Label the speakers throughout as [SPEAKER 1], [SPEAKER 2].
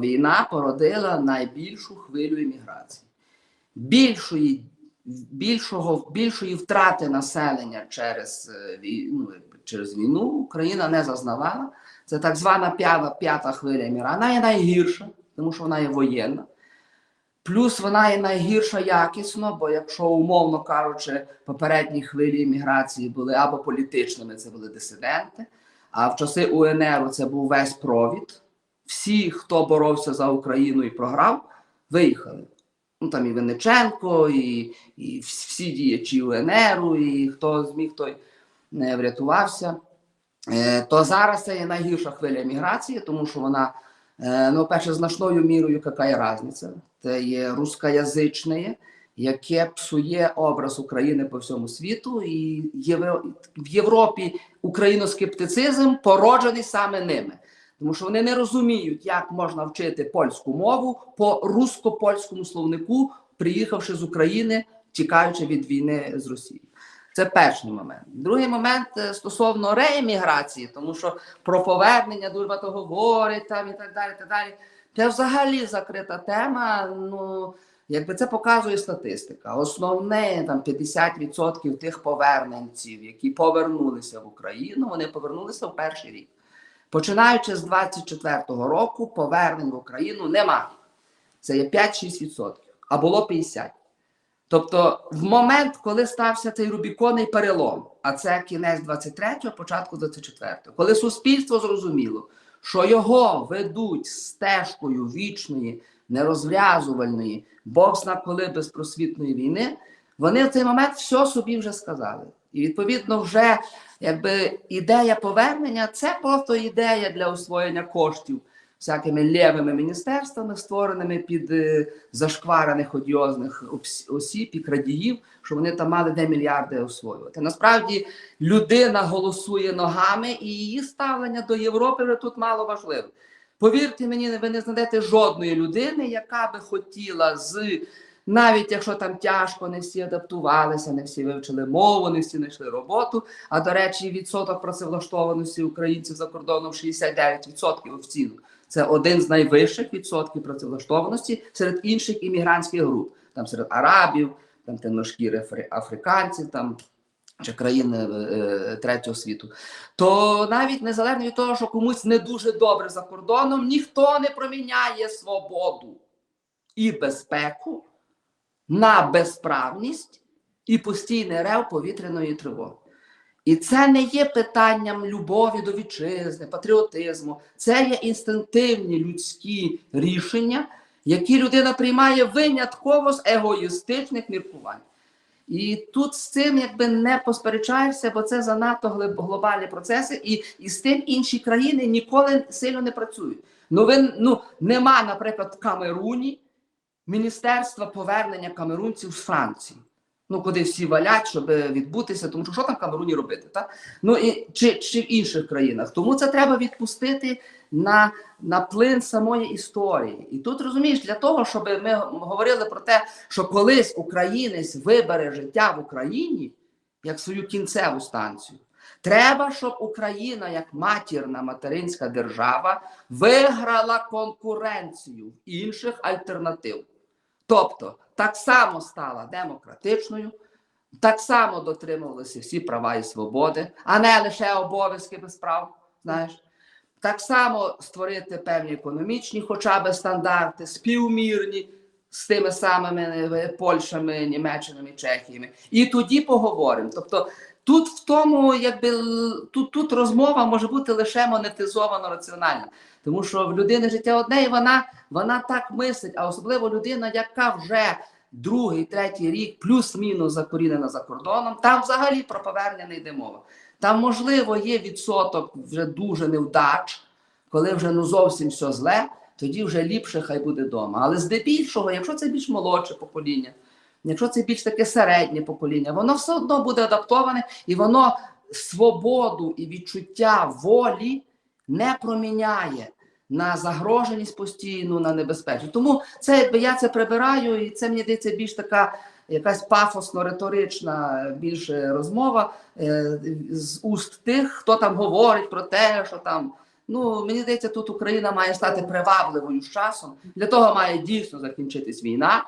[SPEAKER 1] війна породила найбільшу хвилю імміграції. Більшої, більшого, більшої втрати населення через, е, ну, через війну Україна не зазнавала. Це так звана п'ята, п'ята хвиля імміграції. Вона є найгірша, тому що вона є воєнна. Плюс вона є найгірша якісно, бо якщо, умовно кажучи, попередні хвилі імміграції були або політичними, це були дисиденти, а в часи УНР це був весь провід. Всі, хто боровся за Україну і програв, виїхали. Ну там і Винниченко, і, і всі діячі УНРу, і хто зміг, той не врятувався. Е, то зараз це є найгірша хвиля міграції, тому що вона, е, ну, перше, значною мірою, яка є різниця. Це є рускоязичне, яке псує образ України по всьому світу, і в Європі україноскептицизм породжений саме ними. Тому що вони не розуміють, як можна вчити польську мову по русско-польському словнику, приїхавши з України, тікаючи від війни з Росією. Це перший момент. Другий момент е, стосовно рееміграції, тому що про повернення дуже багато говорить там і так далі. так далі. Це взагалі закрита тема. Ну якби це показує статистика. Основне там 50% тих поверненців, які повернулися в Україну, вони повернулися в перший рік. Починаючи з 24-го року, повернень в Україну нема. Це є 5-6%, а було 50%. Тобто, в момент, коли стався цей Рубіконний перелом, а це кінець 23-го, початку 24-го, коли суспільство зрозуміло, що його ведуть стежкою вічної, нерозв'язувальної, Бог зна коли безпросвітної війни, вони в цей момент все собі вже сказали. І відповідно, вже якби ідея повернення це просто ідея для освоєння коштів всякими лівими міністерствами, створеними під е, зашкварених одіозних осіб і крадіїв, що вони там мали де мільярди освоювати. Насправді людина голосує ногами, і її ставлення до Європи вже тут мало важливе. Повірте мені, ви не знайдете жодної людини, яка би хотіла з навіть якщо там тяжко, не всі адаптувалися, не всі вивчили мову, не всі знайшли роботу. А до речі, відсоток працевлаштованості українців за кордоном 69% офіційно. Це один з найвищих відсотків працевлаштованості серед інших іммігрантських груп, там серед арабів, там темношкірих африканців, там чи країн е, е, третього світу. То навіть незалежно від того, що комусь не дуже добре за кордоном, ніхто не проміняє свободу і безпеку на безправність і постійний рев повітряної тривоги. І це не є питанням любові до вітчизни, патріотизму. Це є інстинктивні людські рішення, які людина приймає винятково з егоїстичних міркувань. І тут з цим якби не посперечаєшся, бо це занадто глобальні процеси, і, і з тим інші країни ніколи сильно не працюють. Ну, ну нема, наприклад, в Камеруні міністерства повернення камерунців з Франції. Ну, куди всі валять, щоб відбутися, тому що що там Камеруні робити? Та? Ну і чи, чи в інших країнах. Тому це треба відпустити на, на плин самої історії. І тут розумієш, для того, щоб ми говорили про те, що колись українець вибере життя в Україні як свою кінцеву станцію. Треба, щоб Україна, як матірна материнська держава, виграла конкуренцію в інших альтернатив. Тобто так само стала демократичною, так само дотримувалися всі права і свободи, а не лише обов'язки без прав. Знаєш, так само створити певні економічні, хоча б стандарти, співмірні з тими самими Польщами, Німеччинами, Чехіями. І тоді поговоримо. Тобто, тут в тому, якби тут, тут розмова може бути лише монетизовано раціональна. Тому що в людини життя одне, і вона, вона так мислить, а особливо людина, яка вже другий, третій рік, плюс-мінус закорінена за кордоном, там взагалі про повернення не йде мова. Там, можливо, є відсоток вже дуже невдач, коли вже ну зовсім все зле, тоді вже ліпше хай буде вдома. Але здебільшого, якщо це більш молодше покоління, якщо це більш таке середнє покоління, воно все одно буде адаптоване і воно свободу і відчуття волі не проміняє на загроженість постійну, на небезпечність. Тому це я це прибираю, і це мені здається більш така якась пафосно-риторична більше розмова е, з уст тих, хто там говорить про те, що там Ну, мені здається, тут Україна має стати привабливою з часом. Для того має дійсно закінчитись війна,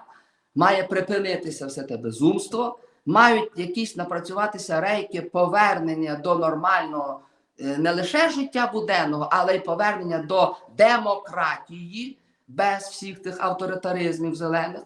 [SPEAKER 1] має припинитися все те безумство, мають якісь напрацюватися рейки повернення до нормального е, не лише життя буденного, але й повернення до демократії без всіх тих авторитаризмів зелених.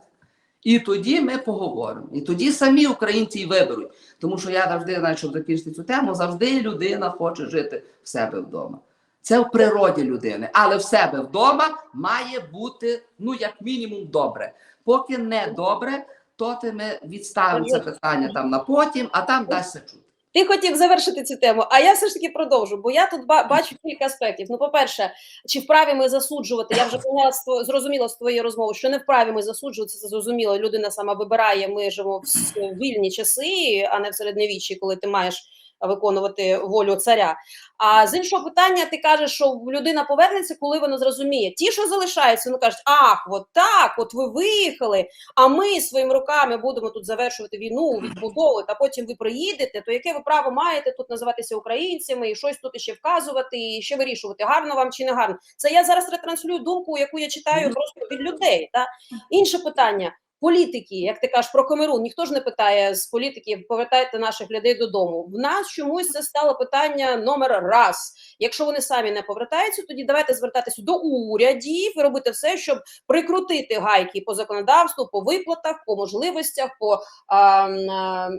[SPEAKER 1] І тоді ми поговоримо. І тоді самі українці й виберуть. Тому що я завжди, навіть, щоб закінчити цю тему, завжди людина хоче жити в себе вдома. Це в природі людини, але в себе вдома має бути ну як мінімум добре. Поки не добре, то ти ми відставимо це питання там на потім, а там дасться чути.
[SPEAKER 2] Ти хотів завершити цю тему, а я все ж таки продовжу, бо я тут бачу кілька аспектів. Ну, по-перше, чи вправі ми засуджувати? Я вже поняла зрозуміла з твоєї розмови, що не вправі ми засуджувати, це зрозуміло. Людина сама вибирає. Ми живемо в вільні часи, а не в середньовіччі, коли ти маєш виконувати волю царя. А з іншого питання, ти кажеш, що людина повернеться, коли вона зрозуміє. Ті, що залишаються, вони кажуть, ах, от так, от ви виїхали, а ми своїми руками будемо тут завершувати війну, відбудовувати, а потім ви приїдете, то яке ви право маєте тут називатися українцями і щось тут ще вказувати, і ще вирішувати, гарно вам чи не гарно. Це я зараз ретранслюю думку, яку я читаю просто від людей. Та? Інше питання. Політики, як ти кажеш про Камерун, ніхто ж не питає з політиків, повертайте наших людей додому. В нас чомусь це стало питання номер раз. Якщо вони самі не повертаються, тоді давайте звертатися до урядів і робити все, щоб прикрутити гайки по законодавству, по виплатах, по можливостях, по а, а,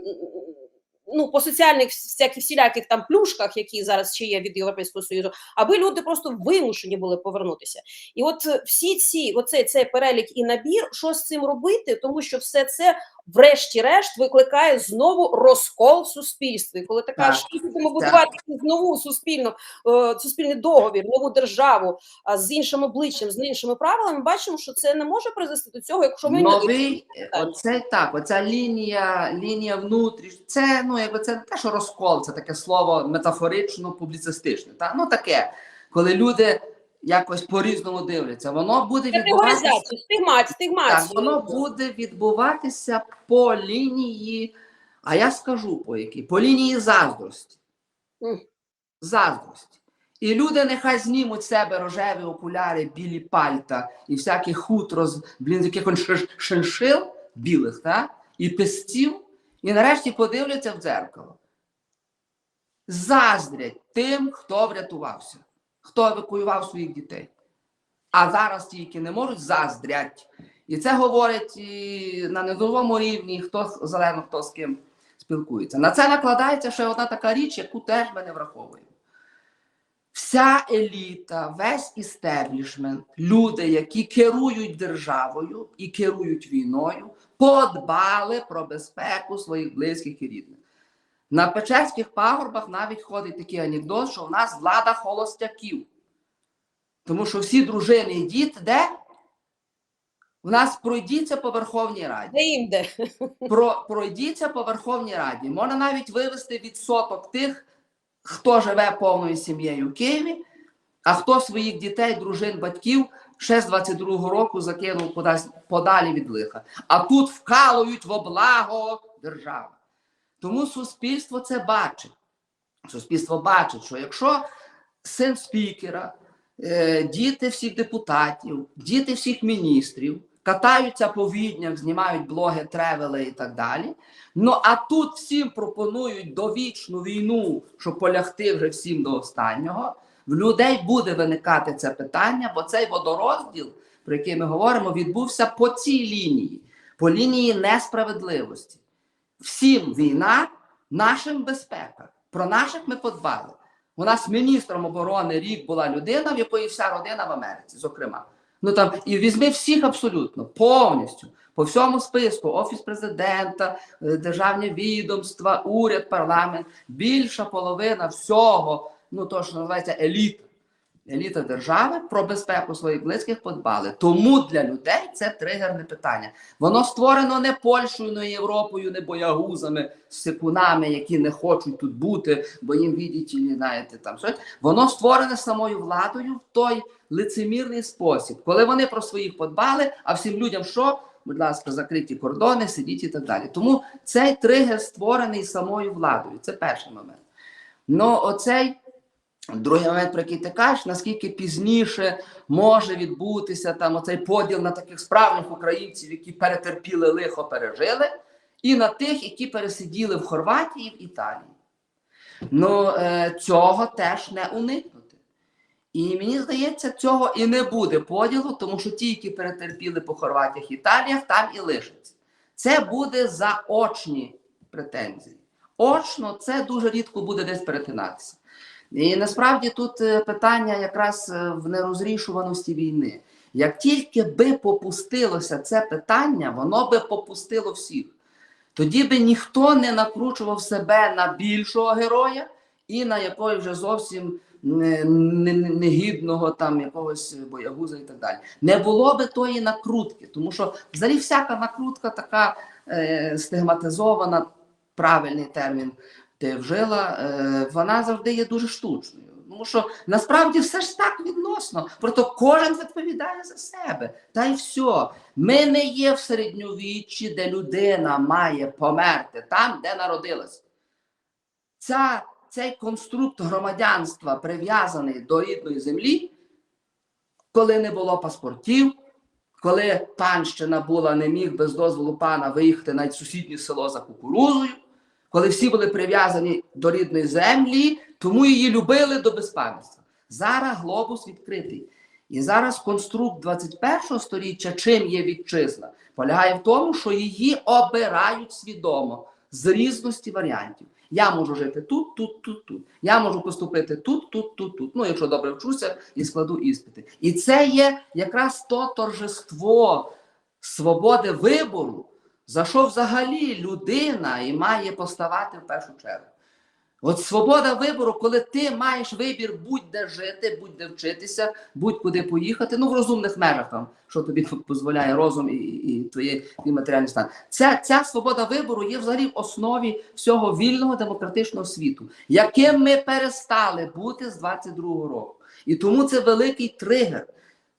[SPEAKER 2] ну, по соціальних всяких всіляких там плюшках, які зараз ще є від Європейського Союзу, аби люди просто вимушені були повернутися. І от всі ці, оцей цей перелік і набір, що з цим робити, тому що все це. Врешті-решт викликає знову розкол в суспільстві. Коли ти
[SPEAKER 1] Так.
[SPEAKER 2] кажеш, що будемо будувати нову суспільну е, суспільний договір, нову державу з іншим обличчям, з іншими правилами, бачимо, що це не може призвести до цього, якщо ми не
[SPEAKER 1] Новий, е, оце так, оця лінія, лінія внутріш, це ну якби це не те, що розкол, це таке слово метафорично публіцистичне. Та? Ну таке, коли люди якось по-різному дивляться, воно буде відбуватися.
[SPEAKER 2] категоризацію, стигмат,
[SPEAKER 1] Так, воно буде відбуватися по лінії, а я скажу по якій, по лінії заздрості. Заздрості. І люди нехай знімуть себе рожеві окуляри, білі пальта і всякий хутро з блін, з якихось шиншил білих, та? і пестів, і нарешті подивляться в дзеркало. Заздрять тим, хто врятувався, хто евакуював своїх дітей. А зараз ті, які не можуть, заздрять. І це говорить і на низовому рівні, хто зелено, хто з ким спілкується. На це накладається ще одна така річ, яку теж ми не враховуємо. Вся еліта, весь істеблішмент, люди, які керують державою і керують війною, подбали про безпеку своїх близьких і рідних. На Печерських пагорбах навіть ходить такий анекдот, що в нас влада холостяків. Тому що всі дружини і діти, де? В нас пройдіться по Верховній Раді.
[SPEAKER 2] Де їм де?
[SPEAKER 1] Про, пройдіться по Верховній Раді. Можна навіть вивести відсоток тих, хто живе повною сім'єю в Києві, а хто своїх дітей, дружин, батьків ще з 22-го року закинув подалі від лиха. А тут вкалують во благо держави. Тому суспільство це бачить. Суспільство бачить, що якщо син спікера, е, діти всіх депутатів, діти всіх міністрів катаються по віднях, знімають блоги, тревели і так далі. Ну а тут всім пропонують довічну війну, щоб полягти вже всім до останнього. В людей буде виникати це питання, бо цей водорозділ, про який ми говоримо, відбувся по цій лінії, по лінії несправедливості. Всім війна, нашим безпека. Про наших ми подбали. У нас міністром оборони рік була людина, в якої вся родина в Америці, зокрема. Ну там і візьми всіх абсолютно повністю по всьому списку: офіс президента, е, державні відомства, уряд, парламент. Більша половина всього, ну то що називається еліта. Еліта держави про безпеку своїх близьких подбали. Тому для людей це тригерне питання. Воно створено не Польщею, не Європою, не боягузами, сипунами, які не хочуть тут бути, бо їм віддіті, знаєте, там щось. Воно створене самою владою в той лицемірний спосіб, коли вони про своїх подбали, а всім людям що? Будь ласка, закриті кордони, сидіть і так далі. Тому цей тригер створений самою владою. Це перший момент. Ну, оцей Другий момент, про який ти кажеш, наскільки пізніше може відбутися там оцей поділ на таких справжніх українців, які перетерпіли лихо, пережили, і на тих, які пересиділи в Хорватії в Італії. Ну, е, цього теж не уникнути. І мені здається, цього і не буде поділу, тому що ті, які перетерпіли по Хорватіях Італіях, там і лишаться. Це буде заочні претензії. Очно це дуже рідко буде десь перетинатися. І насправді тут е, питання якраз е, в нерозрішуваності війни. Як тільки би попустилося це питання, воно би попустило всіх. Тоді би ніхто не накручував себе на більшого героя і на якогось вже зовсім не- негідного там якогось боягуза і так далі. Не було би тої накрутки, тому що взагалі всяка накрутка така е, стигматизована, правильний термін вжила, е, вона завжди є дуже штучною. Тому що насправді все ж так відносно. Просто кожен відповідає за себе. Та й все. Ми не є в середньовіччі, де людина має померти там, де народилась. Ця, цей конструкт громадянства прив'язаний до рідної землі, коли не було паспортів, коли панщина була, не міг без дозволу пана виїхати навіть сусіднє село за кукурузою, коли всі були прив'язані до рідної землі, тому її любили до безпам'ятства. Зараз глобус відкритий. І зараз конструкт 21 століття, чим є вітчизна, полягає в тому, що її обирають свідомо з різності варіантів. Я можу жити тут, тут, тут, тут. Я можу поступити тут, тут, тут, тут. Ну, якщо добре вчуся і складу іспити. І це є якраз то торжество свободи вибору, за що взагалі людина і має поставати в першу чергу. От свобода вибору, коли ти маєш вибір будь-де жити, будь-де вчитися, будь-куди поїхати, ну в розумних межах там, що тобі дозволяє розум і, і, і твій матеріальний стан. Ця, ця свобода вибору є взагалі в основі всього вільного демократичного світу, яким ми перестали бути з 22-го року. І тому це великий тригер.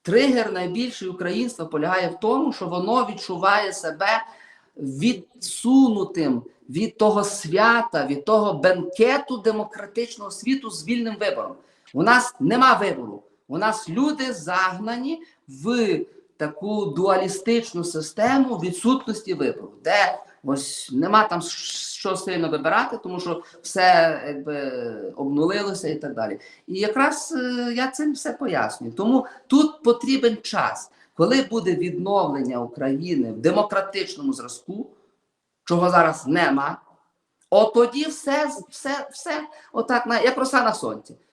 [SPEAKER 1] Тригер найбільший українства полягає в тому, що воно відчуває себе відсунутим від того свята, від того бенкету демократичного світу з вільним вибором. У нас нема вибору. У нас люди загнані в таку дуалістичну систему відсутності вибору, де ось нема там що сильно вибирати, тому що все якби обнулилося і так далі. І якраз е, я цим все пояснюю. Тому тут потрібен час, коли буде відновлення України в демократичному зразку, чого зараз нема. От тоді все, все, все, отак, як роса на сонці.